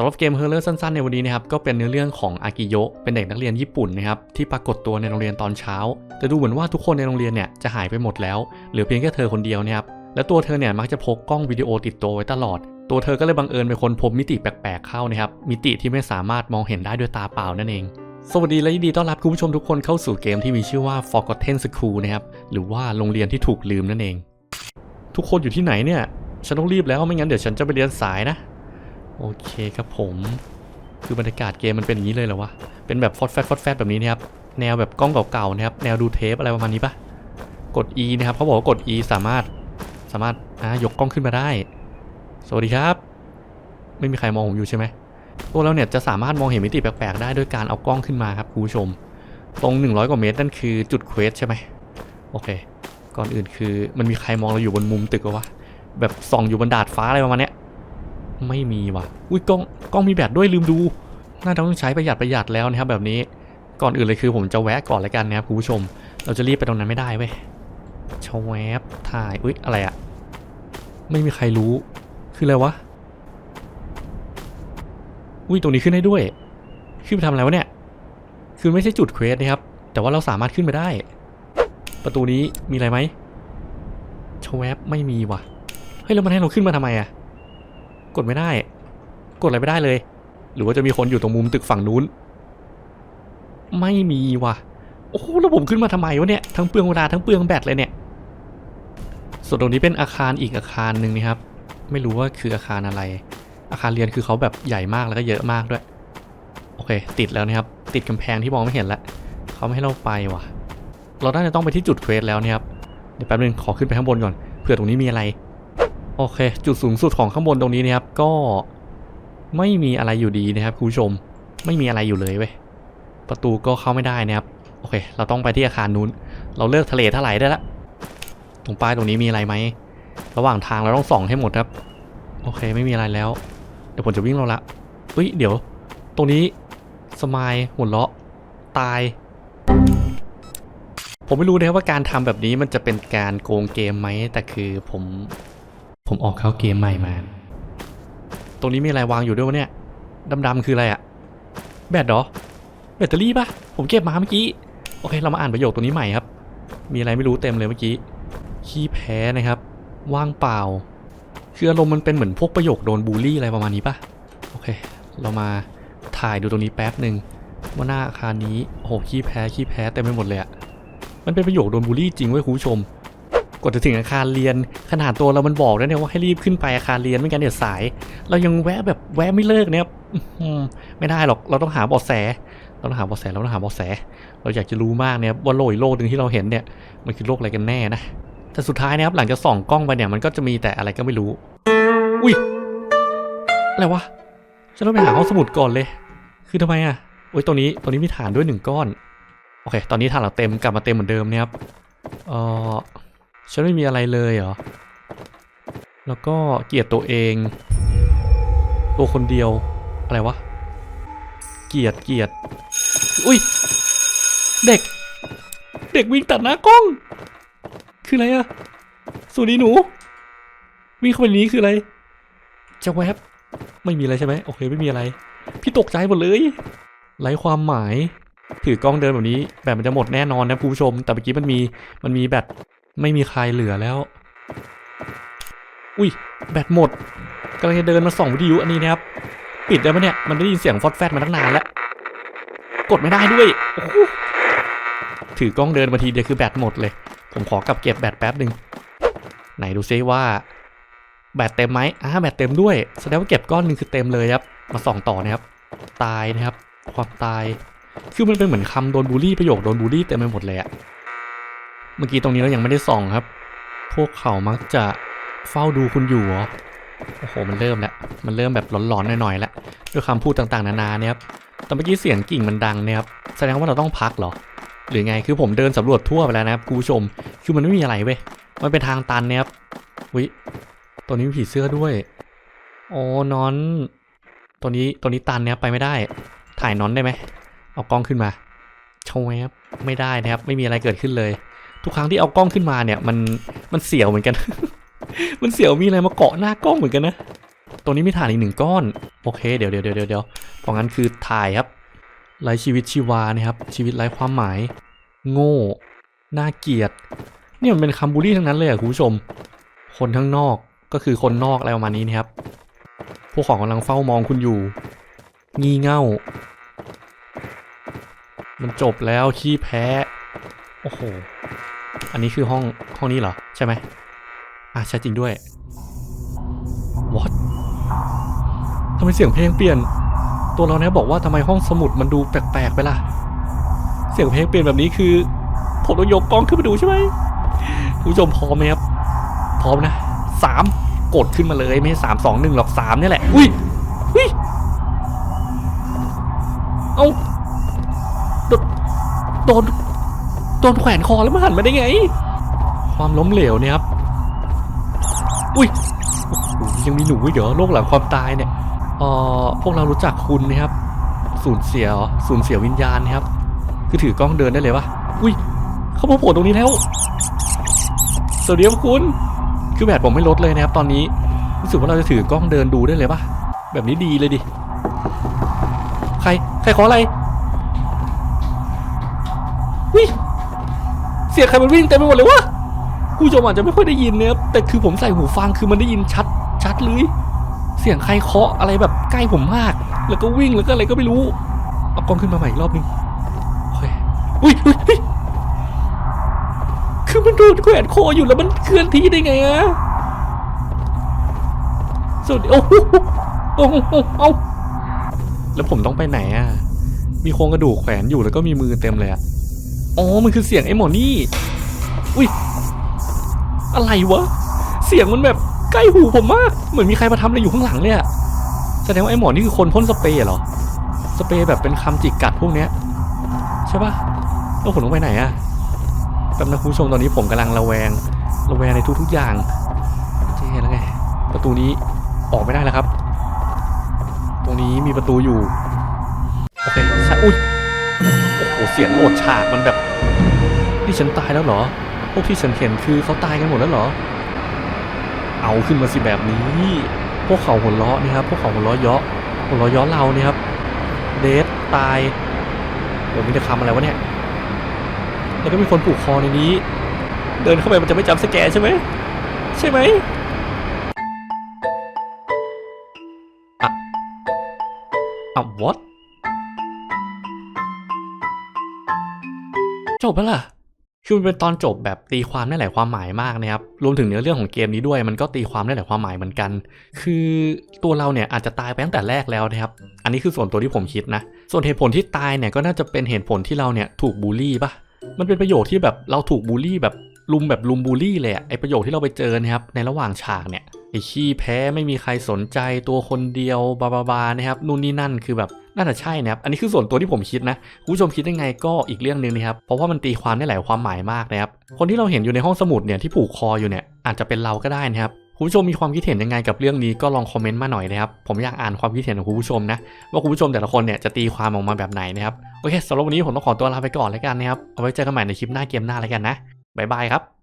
ำหรับเกมเฮอร์เลอร์สั้นๆในวันนี้นะครับก็เป็นเนื้อเรื่องของอากิโยะเป็นเด็กนักเรียนญี่ปุ่นนะครับที่ปรากฏตัวในโรงเรียนตอนเช้า แต่ดูเหมือนว่าทุกคนในโรงเรียนเนี่ยจะหายไปหมดแล้วเหลือเพียงแค่เธอคนเดียวนะครับและตัวเธอเนี่ยมักจะพกกล้องวิดีโอติดตัวไว้ตลอด ตัวเธอก็เลยบังเอิญไปคนพบมิติแปลกๆเข้านะครับมิติที่ไม่สามารถมองเห็นได้ด้วยตาเปล่านั่นเอง สวัสดีและยินดีต้อนรับคุณผู้ชมทุกคนเข้าสู่เกมที่มีชื่อว่า Forgotten School นะครับหรือว่าโรงเรียนที่ถูกลืมนั่นเอง ทุกคนอยู่ที่ไหนเนี่ยฉันต้องรีบแล้วไม่งั้นเดี๋ยวฉันจะไปเรียนสายนะ โอเคครับผม คือบรรยากาศเกมมันเป็นอย่างนี้เลยเหรอวะ เป็นแบบฟอดแฟดฟอดแฟดแบบนี้นะครับ แนวแบบกล้องเก่าๆนะครับ แนวดูเทปอะไรประมาณนี้ปะกด E นะครับเขาบอกว่ากด E สามารถสามารถอะยกกล้องขึ้นมาได้ สวัสดีครับ ไม่มีใครมองผมอยู่ใช่ไหมตัวเราเนี่ยจะสามารถมองเห็นมิติแปลกๆได้ด้วยการเอากล้องขึ้นมาครับคุณผู้ชม ตรง 100 กว่าเมตรนั่นคือจุดเควสใช่ไหมโอเค ก่อนอื่นคือมันมีใครมองเราอยู่บนมุมตึกวะแบบส่องอยู่บนดาดฟ้าอะไรประมาณเนี้ย ไม่มีว่ะ อุ้ยกล้องกล้องมีแบตด้วยลืมดู น่าจะต้องใช้ประหยัดประหยัดแล้วนะครับแบบนี้ ก่อนอื่นเลยคือผมจะแวะก่อนแล้วกันนะครับคุณผู้ชม เราจะรีบไปตรงนั้นไม่ได้เว้ยชแวบถ่าย อุ๊ยอะไรอะไม่มีใครรู้ คืออะไรวะ อุ้ยตรงนี้ขึ้นได้ด้วย ขึ้นไปทำอะไรวะเนี่ย คือไม่ใช่จุดเควสนะครับ แต่ว่าเราสามารถขึ้นไปได้ ประตูนี้มีอะไรไหมชแวบไม่มีว่ะ เฮ้ยแล้วมันให้เราขึ้นมาทำไมอะ กดไม่ได้ กดอะไรไม่ได้เลย หรือว่าจะมีคนอยู่ตรงมุมตึกฝั่งนู้น ไม่มีว่ะ โอ้แล้วผมขึ้นมาทำไมวะเนี่ย ทั้งเปลืองเวลาทั้งเปลืองแบตเลยเนี่ย ส่วนตรงนี้เป็นอาคารอีกอาคารหนึ่งนะครับ ไม่รู้ว่าคืออาคารอะไร อาคารเรียนคือเขาแบบใหญ่มากแล้วก็เยอะมากด้วย โอเค ติดแล้วนะครับ ติดกำแพงที่มองไม่เห็นแล้วเขาไม่ให้เราไปว่ะ เราน่าจะต้องไปที่จุดเควสแล้วนี่ยครับ เดี๋ยวแป๊บนึงขอขึ้นไปข้างบนก่อน เผื่อตรงนี้มีอะไร โอเค จุดสูงสุดของข้างบนตรงนี้นะครับ ก็ไม่มีอะไรอยู่ดีนะครับคุณผู้ชม ไม่มีอะไรอยู่เลยเว้ย ประตูก็เข้าไม่ได้นะครับ โอเค เราต้องไปที่อาคารนู้น เราเลือกทะเลทลายได้ละ ตรงป้ายตรงนี้มีอะไรไหม ระหว่างทางเราต้องส่องให้หมดครับ โอเค ไม่มีอะไรแล้ว เดี๋ยวผมจะวิ่งเราละเฮ้ย เดี๋ยว ตรงนี้สมายหัวเราะ ตาย ผมไม่รู้นะครับว่าการทำแบบนี้มันจะเป็นการโกงเกมไหม แต่คือผม ผมออกเข้าเกมใหม่มา ตรงนี้มีอะไรวางอยู่ด้วยวะเนี่ย ดำๆคืออะไรอะแบตเหรอ แบตเตอรี่ปะผมเก็บมาเมื่อกี้ โอเค เรามาอ่านประโยคตรงนี้ใหม่ครับ มีอะไรไม่รู้เต็มเลยเมื่อกี้ ขี้แพ้นะครับ ว่างเปล่า คืออารมณ์มันเป็นเหมือนพวกประโยคโดนบูลลี่อะไรประมาณนี้ปะโอเค เรามาถ่ายดูตรงนี้แป๊บหนึ่งว่าหน้าอาคารนี้ โอ้โหขี้แพ้ขี้แพ้เต็มไปหมดเลยอะมันเป็นประโยคโดนบูลลี่จริงเว้ยคุณผู้ชม กดจะถึงอาคารเรียน ขนาดตัวเรามันบอกแล้วเนี่ยว่าให้รีบขึ้นไปอาคารเรียนไม่งั้นเดี๋ยวสาย เรายังแวะแบบแวะไม่เลิกเนี่ยไม่ได้หรอกเราต้องหาเบาะแส เราต้องหาเบาะแสเราต้องหาเบาะแส เราอยากจะรู้มากเนี่ยว่าโลกอีกโลกหนึ่งที่เราเห็นเนี่ยมันคือโลกอะไรกันแน่นะแต่สุดท้ายนะครับหลังจากส่องกล้องไปเนี่ยมันก็จะมีแต่อะไรก็ไม่รู้ อุ้ยอะไรวะฉันต้องไปหาห้องสมุดก่อนเลย คือทำไมอะโอ้ยตัวนี้ตัวนี้มีฐานด้วยหนึ่งก้อน โอเค ตอนนี้ฐานเราเต็มกลับมาเต็มเหมือนเดิมเนี่ยครับเออ ฉันไม่มีอะไรเลยเหรอ แล้วก็เกลียดตัวเอง ตัวคนเดียว อะไรวะ เกลียดเกลียด อุ้ย เด็ก เด็กวิ่งตัดหน้ากล้อง คืออะไรอะสวัสดีหนู วิ่งเข้าไปนี้คืออะไร จะแวบ ไม่มีอะไรใช่ไหมโอเคไม่มีอะไร พี่ตกใจหมดเลยไร้ความหมาย ถือกล้องเดินแบบนี้แบบมันจะหมดแน่นอนนะผู้ชม แต่เมื่อกี้มันมีมันมีแบต ไม่มีใครเหลือแล้ว อุ้ย แบตหมดกำลังจะเดินมาส่องวิทยุอันนี้นะครับ ปิดได้ไหมเนี่ย มันได้ยินเสียงฟอดแฟดมาตั้งนานแล้ว กดไม่ได้ด้วย ถือกล้องเดินมาทีเดียวคือแบตหมดเลย ผมขอกลับเก็บแบตแป๊บหนึ่งไหนดูซิว่า แบตเต็มไหมอ่าแบตเต็มด้วย แสดงว่าเก็บก้อนหนึ่งคือเต็มเลยครับ มาส่องต่อนะครับ ตายนะครับ ความตาย คือมันเป็นเหมือนคำโดนบูลลี่ประโยคโดนบูลลี่เต็มไปหมดเลยอะ มื่อกี้ตรงนี้เรายังไม่ได้ส่องครับ พวกเขามักจะเฝ้าดูคุณอยู่เหรอ โอ้โห มันเริ่มแล้ว มันเริ่มแบบหลอนๆหน่อยๆแล้ว ด้วยคำพูดต่างๆ นานาเนี่ยครับ แต่เมื่อกี้เสียงกิ่งมันดังเนี่ยครับ แสดงว่าเราต้องพักเหรอ หรือไง คือผมเดินสำรวจทั่วไปแล้วนะครับคุณผู้ชม คือมันไม่มีอะไรเว้ย มันเป็นทางตันเนี่ยครับวิตัวนี้มีผีเสื้อด้วย โอ้นอน ตัวนี้ ตัวนี้ตันเนี่ยไปไม่ได้ ถ่ายนอนได้ไหม เอากล้องขึ้นมาโชว์แวบไม่ได้นะครับ ไม่มีอะไรเกิดขึ้นเลย ทุกครั้งที่เอากล้องขึ้นมาเนี่ยมันมันเสียวเหมือนกัน มันเสียวมีอะไรมาเกาะหน้ากล้องเหมือนกันนะตรงนี้มีฐานอีกหนึ่งก้อน โอเคเดี๋ยวเดี๋ยวเดี๋ยวเดี๋ยวเพราะงั้นคือถ่ายครับไร้ชีวิตชีวานะครับ ชีวิตไร้ความหมาย โง่น่าเกลียดเนี่ยมันเป็นคำบูลลี่ทั้งนั้นเลยอะคุณผู้ชม คนข้งนอกก็คือคนนอกอะไรประมาณนี้นะครับ พวกของกำลังเฝ้ามองคุณอยู่ งี่เง่า มันจบแล้วขี้แพ้ โอ้โห อันนี้คือห้องห้องนี้เหรอ ใช่ไหมอะใช่จริงด้วย what ทำไมเสียงเพลงเปลี่ยน ตัวเราเนี่ยบอกว่าทำไมห้องสมุดมันดูแปลกๆไปล่ะ เสียงเพลงเปลี่ยนแบบนี้คือ ผมต้องยกกล้องขึ้นมาดูใช่ไหมคุณผู้ชมพร้อมไหมครับ พร้อมนะสามกดขึ้นมาเลยไม่ใช่สามสองหนึ่งหรอกสามนี่แหละ อุ้ยอุ้ยเอาโดนโดน โดนแขวนคอแล้วมันหันมาได้ไง ความล้มเหลวเนี่ยครับ อุ้ยยังมีหนูอีกเหรอโรคหลังความตายเนี่ยเอ่อพวกเรารู้จักคุณนะครับ สูญเสียสูญเสียวิญญาณนะครับ คือถือกล้องเดินได้เลยปะอุ้ย เขามาโผล่ตรงนี้แล้วสวัสดีครับคุณ คือแบตผมไม่ลดเลยนะครับ ตอนนี้รู้สึกว่าเราจะถือกล้องเดินดูได้เลยปะแบบนี้ดีเลยดิ ใคร ใครขออะไรวิ เสียงใครมันวิ่งเต็มไปหมดเลยวะผู้ชมอาจจะไม่ค่อยได้ยินเนะครับแต่คือผมใส่หูฟังคือมันได้ยินชัดชัดเลย เสียงใครเคาะอะไรแบบใกล้ผมมาก แล้วก็วิ่งแล้วก็อะไรก็ไม่รู้เอากล้องขึ้นมาใหม่อีกรอบนึงโอเคอุ้ยอุ้ยคือมันโดนแขวนคออยู่แล้วมันเคลื่อนที่ได้ไงอะสวัสดีโอ้โหโอ้โหโอ้โหเอาแล้วผมต้องไปไหนอะมีโครงกระดูกแขวนอยู่แล้วก็มีมือเต็มเลยอะ อ๋อ มันคือเสียงไอ้หมอนี่ อุ้ย อะไรวะ เสียงมันแบบใกล้หูผมมาก เหมือนมีใครมาทำอะไรอยู่ข้างหลังเลยอะแสดงว่าไอ้หมอนี่คือคนพ่นสเปรย์เหรอ สเปรย์แบบเป็นคำจิกกัดพวกเนี้ยใช่ปะแล้วผมต้องไปไหนอะแป๊บนะคุณผู้ชมตอนนี้ผมกำลังระแวง ระแวงในทุกๆอย่างเจ๊แล้วไง ประตูนี้ออกไม่ได้แล้วครับ ตรงนี้มีประตูอยู่ โอเคใช่อุ้ย หเสียงโอดฉากมันแบบนี่ฉันตายแล้วเหรอ พวกที่ฉันเห็นคือเขาตายกันหมดแล้วเหรอ เอาขึ้นมาสิแบบนี้ พวกเขาหัวเราะนี่ครับ พวกเขาหัวเราะเยาะหัวเราะเยาะเราเนี่ยครับ เดทตายผมมีแต่คำอะไรวะเนี่ย แล้วก็มีคนผูกคอในนี้ เดินเข้าไปมันจะไม่จำสแกรใช่ไหม ใช่ไหมอะอะ what จบแล้วล่ะคือมันเป็นตอนจบแบบตีความได้หลายความหมายมากนะครับ รวมถึงเนื้อเรื่องของเกมนี้ด้วย มันก็ตีความได้หลายความหมายเหมือนกัน คือตัวเราเนี่ยอาจจะตายไปตั้งแต่แรกแล้วนะครับ อันนี้คือส่วนตัวที่ผมคิดนะ ส่วนเหตุผลที่ตายเนี่ยก็น่าจะเป็นเหตุผลที่เราเนี่ยถูกบูลลี่ปะมันเป็นประโยคที่แบบเราถูกบูลลี่แบบลุมแบบลุมบูลลี่เลยอะไอประโยคที่เราไปเจอนะครับในระหว่างฉากเนี่ยไอขี้แพ้ไม่มีใครสนใจตัวคนเดียวบาบาบานะครับนู่นนี่นั่นคือแบบ น่าจะใช่นะครับ อันนี้คือส่วนตัวที่ผมคิดนะคุณผู้ชมคิดยังไงก็อีกเรื่องหนึ่งนะครับ เพราะว่ามันตีความได้หลายความหมายมากนะครับ คนที่เราเห็นอยู่ในห้องสมุดเนี่ยที่ผูกคออยู่เนี่ยอาจจะเป็นเราก็ได้นะครับคุณผู้ชมมีความคิดเห็นยังไงกับเรื่องนี้ก็ลองคอมเมนต์มาหน่อยนะครับผมอยากอ่านความคิดเห็นของคุณผู้ชมนะว่าคุณผู้ชมแต่ละคนเนี่ยจะตีความออกมาแบบไหนนะครับโอเคสำหรับวันนี้ผมต้องขอตัวลาไปก่อนแล้วกันนะครับเอาไว้เจอกันใหม่ในคลิปหน้าเกมหน้าแล้วกันนะบ๊ายบายครับ